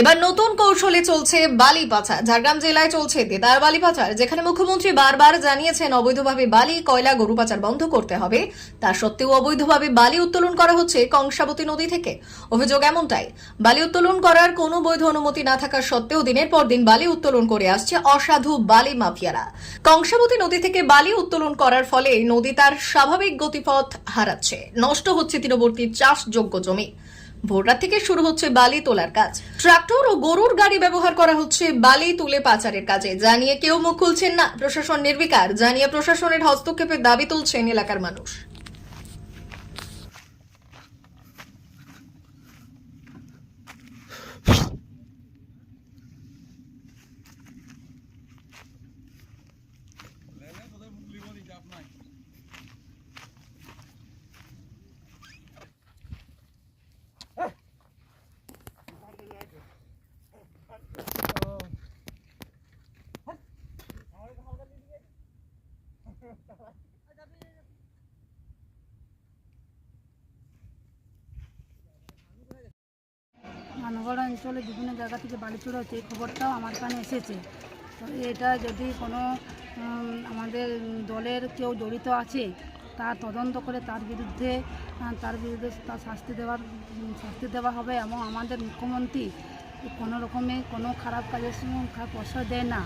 এবার নতুন কৌশলে চলছে বালি পাচার। ঝাড়গ্রাম জেলায় চলছে দেদার বালি পাচার, যেখানে মুখ্যমন্ত্রী বারবার জানিয়েছেন অবৈধভাবে বালি, কয়লা, গরু পাচার বন্ধ করতে হবে। তা সত্ত্বেও অবৈধভাবে বালি উত্তোলন করা হচ্ছে কংসাবতী নদী থেকে। অভিযোগ এমনটাই, বালি উত্তোলন করার কোনো বৈধ অনুমতি না থাকা সত্ত্বেও দিনের পর দিন বালি উত্তোলন করে আসছে অসাধু বালি মাফিয়ারা। কংসাবতী নদী থেকে বালি উত্তোলন করার ফলে নদী তার স্বাভাবিক গতিপথ হারাচ্ছে। নষ্ট হচ্ছে তীরবর্তী চাষযোগ্য জমি। ভোররাত থেকে শুরু হচ্ছে বালি তোলার কাজ। ট্রাক্টর ও গরুর গাড়ি ব্যবহার করা হচ্ছে বালি তুলে পাচারের কাজে। জানিয়ে কেউ মুখ খুলছেন না প্রশাসন নির্বিকার। জানিয়ে প্রশাসনের হস্তক্ষেপের দাবি তুলছেন এলাকার মানুষ। মানগড় অঞ্চলে বিভিন্ন জায়গা থেকে বালি চুরি হচ্ছে এই খবরটাও আমার কানে এসেছে। তো এটা যদি কোনো আমাদের দলের কেউ জড়িত আছে তা তদন্ত করে তার বিরুদ্ধে তার বিরুদ্ধে তার শাস্তি দেওয়ার শাস্তি দেওয়া হবে এবং আমাদের মুখ্যমন্ত্রী কোনো রকমে কোনো খারাপ কাজের সময় খারাপ প্রশ্রয় দেয় না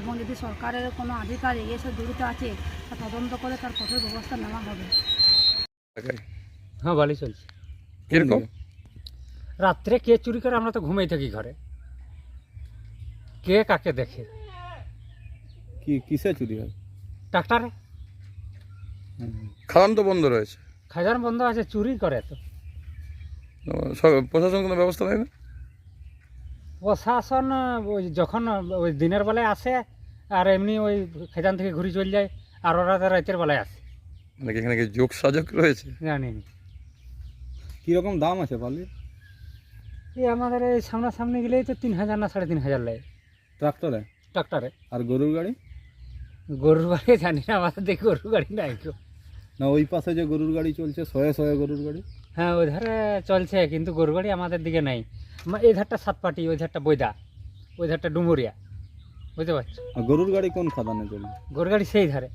এবং যদি সরকারের কোনো আধিকারিক এসব জড়িত আছে তা তদন্ত করে তার কঠোর ব্যবস্থা নেওয়া হবে। হ্যাঁ ভালোই চলছে। কীরকম? রাত্রে কে চুরি করে আমরা তো ঘুমাই থাকি ঘরে। কে কাকে দেখে। কি কিসে চুরি হয়? ট্রাক্টারে খাদান তো বন্ধ রয়েছে। খাজান বন্ধ আছে চুরি করে তো। সব- প্রশাসন কোনো ব্যবস্থা নেয় না? প্রশাসন ওই যখন ওই দিনের বেলায় আসে আর এমনি ওই খেজান থেকে ঘুরে চলে যায় আর ওরা তো রাতের বেলায় আসে। মানে কি এখানে কি যোগ সাজক রয়েছে? জানি না। কীরকম দাম আছে বালির? এই আমাদের এই সামনাসামনি গেলেই তো তিন হাজার না সাড়ে তিন হাজার লাগে ট্রাক্টরে? ট্রাক্টারে। আর গরুর গাড়ি? গরুর গাড়ি জানি না আমাদের দেখি গরুর গাড়ি নাই কেউ না ওই পাশে যে গরুর গাড়ি চলছে শয়ে শয়ে গরুর গাড়ি? হ্যাঁ ওই ধারে চলছে কিন্তু গরুর গাড়ি আমাদের দিকে নাই। এই ধারটা সাতপাটি ওই ধারটা বৈদা ওই ধারটা ডুমুরিয়া। বুঝতে পারছ? আর গরুর গাড়ি কোন খাদানে চলছে? গরু গাড়ি সেই ধারে।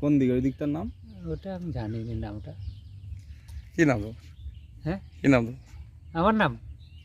কোন দিকে? ওই দিকটার নাম? ওটা আমি জানি না নামটা। কী নাম? হ্যাঁ? কী নাম? আমার নাম?